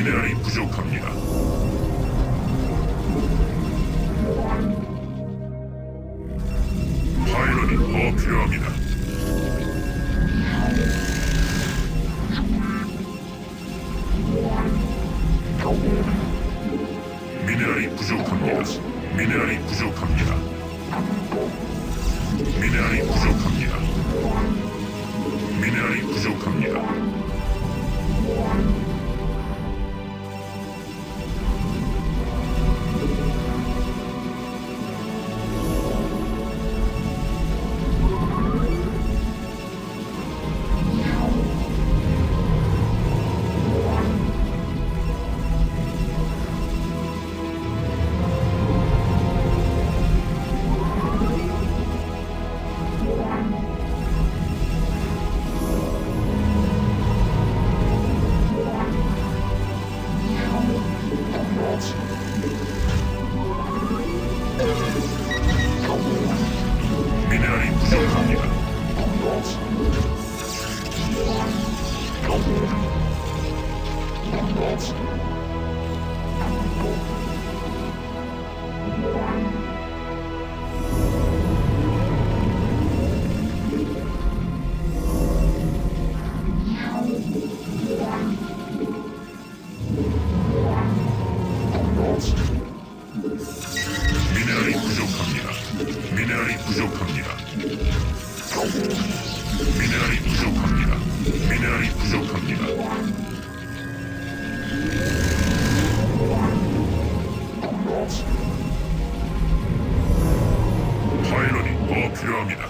미네랄이 부족합니다. 파일럿이 더 필요합니다. 미네랄이 부족합니다. 미네랄이 부족합니다. 미네랄이 부족합니다. 미네랄이 부족합니다. হয়েছে pirámide.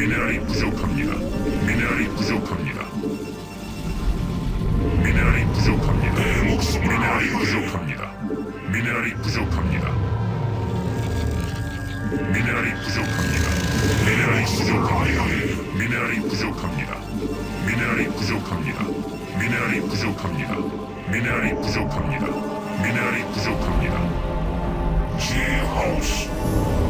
미네랄이 부족합니다. 미네랄이 부족합니다. 미네랄이 부족합니다. 미네랄이 부족합니다. 미네랄이 부족합니다. 미네랄이 부족합니다. 미네랄이 부족합니다. 미네랄이 부족합니다. 미네랄이 부족합니다. 미네랄이 부족합니다. 미네랄이 부족합니다. 미네랄이 부족합니다. 지하우스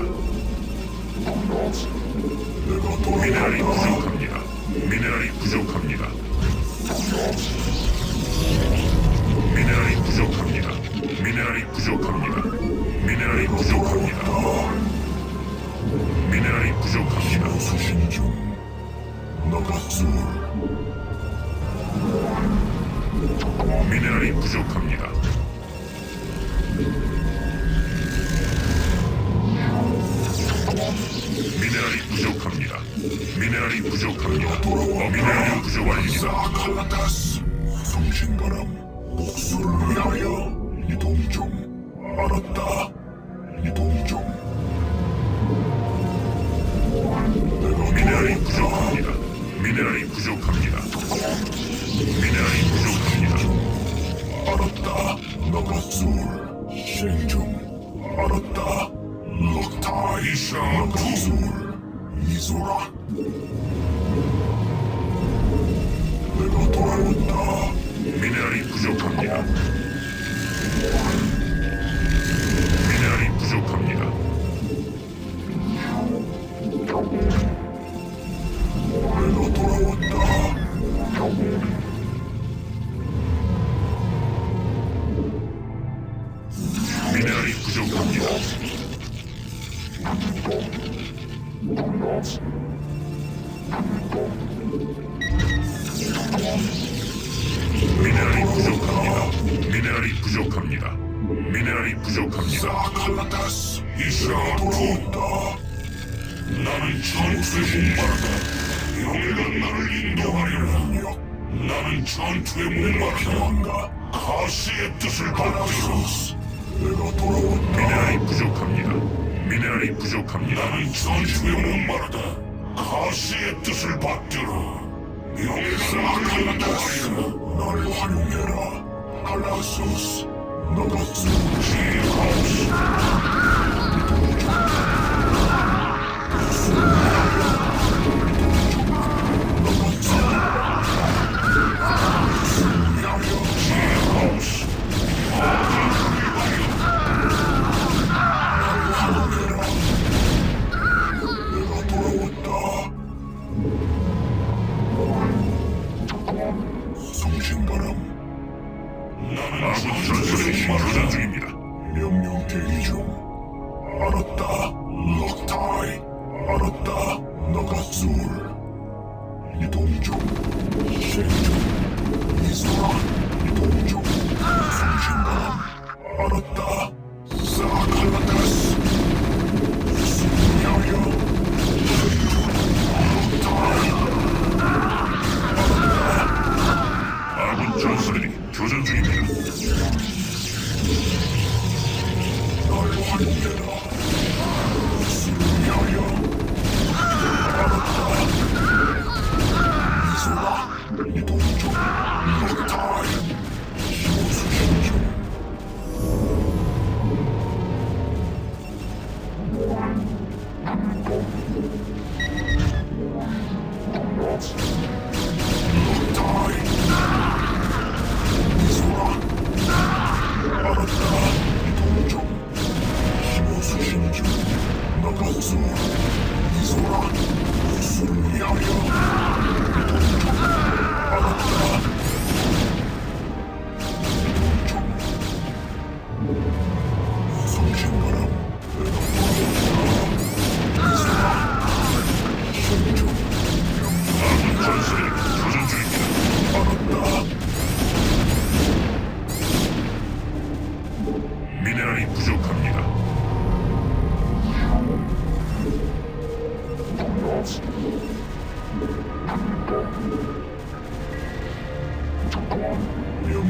부족합니다. 미네랄이 부족합니다. 미네랄이 부족합니다. 어, 미네랄이 부족합니다. 사칼라타스. 성신바람. 복수를 위하여 이동 중. 알았다. 이동 중. 미네랄이. 부족합니다. 미네랄이 부족합니다. 미네랄이 부족합니다. 알았다. 너가 술. 생중. 알았다. 럭타이샤 너가 술. 이소라. 미네랄이 부족합니다. 미네랄이 부족합니다. 미네랄이 부족합니다. 사칼라타스. 이샤 돌아온다. 나는 전투에 목마르다. 영예가 나를 인도하리라. 나는 전투에 목마르다. 가시의 뜻을 받들어. 내가 돌아온다. 미네랄이 부족합니다. 미네랄이 부족합니다. 나는 전투에 목마르다. 가시의 뜻을 받들어. 영예가 나를 인도하리라. 나를 활용해라. 갈라소스. 너가 쓰지 하우스. 내가 럭타이. 알 너가 술. 이소라. 술을 위하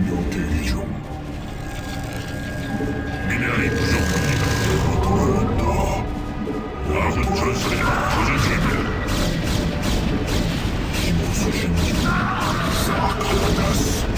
명령 대기 중. 미네랄이 부족합니다. 돌아온다. 아군 전술이 교전 중입니다. 힘수신 중. 사칼라다스.